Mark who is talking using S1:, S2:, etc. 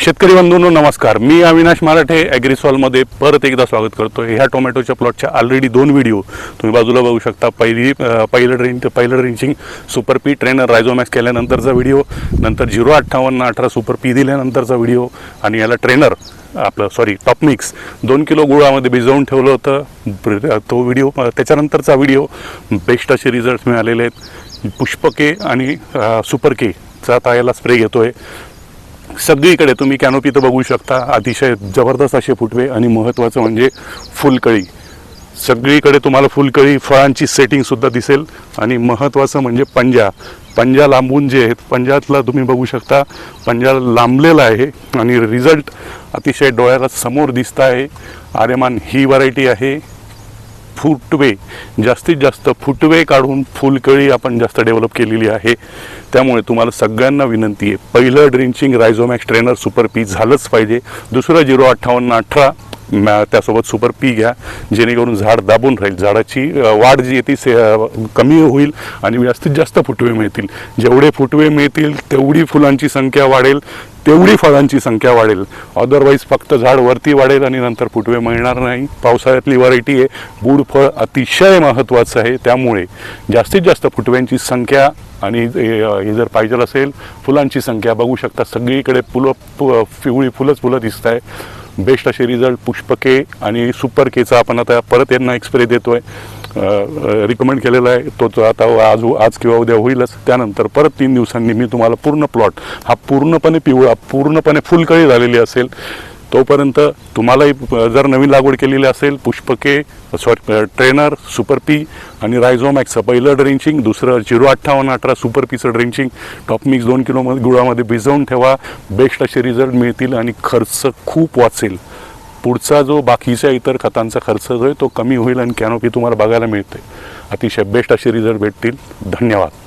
S1: शेतकरी बंधूंनो नमस्कार. मी अविनाश मराठे ॲग्रिसॉलमध्ये परत एकदा स्वागत करतो ह्या टोमॅटोच्या प्लॉटच्या ऑलरेडी दोन व्हिडिओ तुम्ही बाजूला बघू शकता. पहिली पहिलं ड्रिंक पहिलं drenching super P trainer Rhizomax केल्यानंतरचा video नंतर झिरो अठ्ठावन्न अठरा सुपर पी दिल्यानंतरचा व्हिडिओ आणि याला ट्रेनर आपलं सॉरी टॉप मिक्स दोन किलो गुळामध्ये भिजवून ठेवलं होतं. तो व्हिडिओ त्याच्यानंतरचा व्हिडिओ बेस्ट असे रिझल्ट मिळालेले आहेत. पुष्पके आणि सुपर केचा आता याला स्प्रे घेतोय. सगळीकडे तुम्ही कॅनोपी तर बघू शकता. अतिशय जबरदस्त असे फुटवे आणि महत्त्वाचं म्हणजे फुलकळी. सगळीकडे तुम्हाला फुलकळी फळांची सेटिंगसुद्धा दिसेल. आणि महत्त्वाचं म्हणजे पंजा. पंजा लांबून जे आहेत पंजातला तुम्ही बघू शकता. पंजा लांबलेला आहे आणि रिझल्ट अतिशय डोळ्याला समोर दिसत आहे. आर्यमान ही व्हरायटी आहे. फुटवे जास्तीत जास्त फुटवे काढून फुलकळी आपण जास्त डेव्हलप केलेली आहे. त्यामुळे तुम्हाला सगळ्यांना विनंती आहे पहिलं drenching Rhizomax trainer super P झालंच पाहिजे. दुसरं झिरो अठ्ठावन्न अठरा त्यासोबत सुपर पी घ्या जेणेकरून झाड दाबून राहील. झाडाची वाढ जी आहे ती से कमी होईल आणि जास्तीत जास्त फुटवे मिळतील. जेवढे फुटवे मिळतील तेवढी फुलांची संख्या वाढेल तेवढी फळांची संख्या वाढेल. अदरवाईज फक्त झाड वरती वाढेल आणि नंतर फुटवे मिळणार नाही. पावसाळ्यातली व्हरायटी आहे. बूड फळ अतिशय महत्त्वाचं आहे. त्यामुळे जास्तीत जास्त फुटव्यांची संख्या आणि हे जर पाहिजे असेल फुलांची संख्या बघू शकता सगळीकडे फुलं पिवळी फुलंच फुलं दिसत आहे बेस्ट असे रिझल्ट पुष्पके आणि सुपर केचा आपण आता परत यांना एक्सप्रे देतोय. रिकमेंड केलेला आहे. तो तो आता आज आज किंवा उद्या होईलच. त्यानंतर परत तीन दिवसांनी मी तुम्हाला पूर्ण प्लॉट हा पूर्णपणे पिवळा पूर्णपणे फुलकळी झालेली असेल. तोपर्यंत तुम्हालाही जर नवीन लागवड केलेली असेल पुष्पके सॉरी ट्रेनर सुपर पी आणि रायझोमॅक्सचं पहिलं ड्रिंचिंग दुसरं झिरो अठ्ठावन्न अठरा सुपर पीचं ड्रिंचिंग टॉप मिक्स दोन किलोमध्ये गुळामध्ये भिजवून ठेवा. बेस्ट असे रिझल्ट मिळतील आणि खर्च खूप वाचेल. पुढचा जो बाकीच्या इतर खतांचा खर्च जो आहे तो कमी होईल आणि कॅनोपी तुम्हाला बघायला मिळते अतिशय बेस्ट असे रिझल्ट भेटतील. धन्यवाद.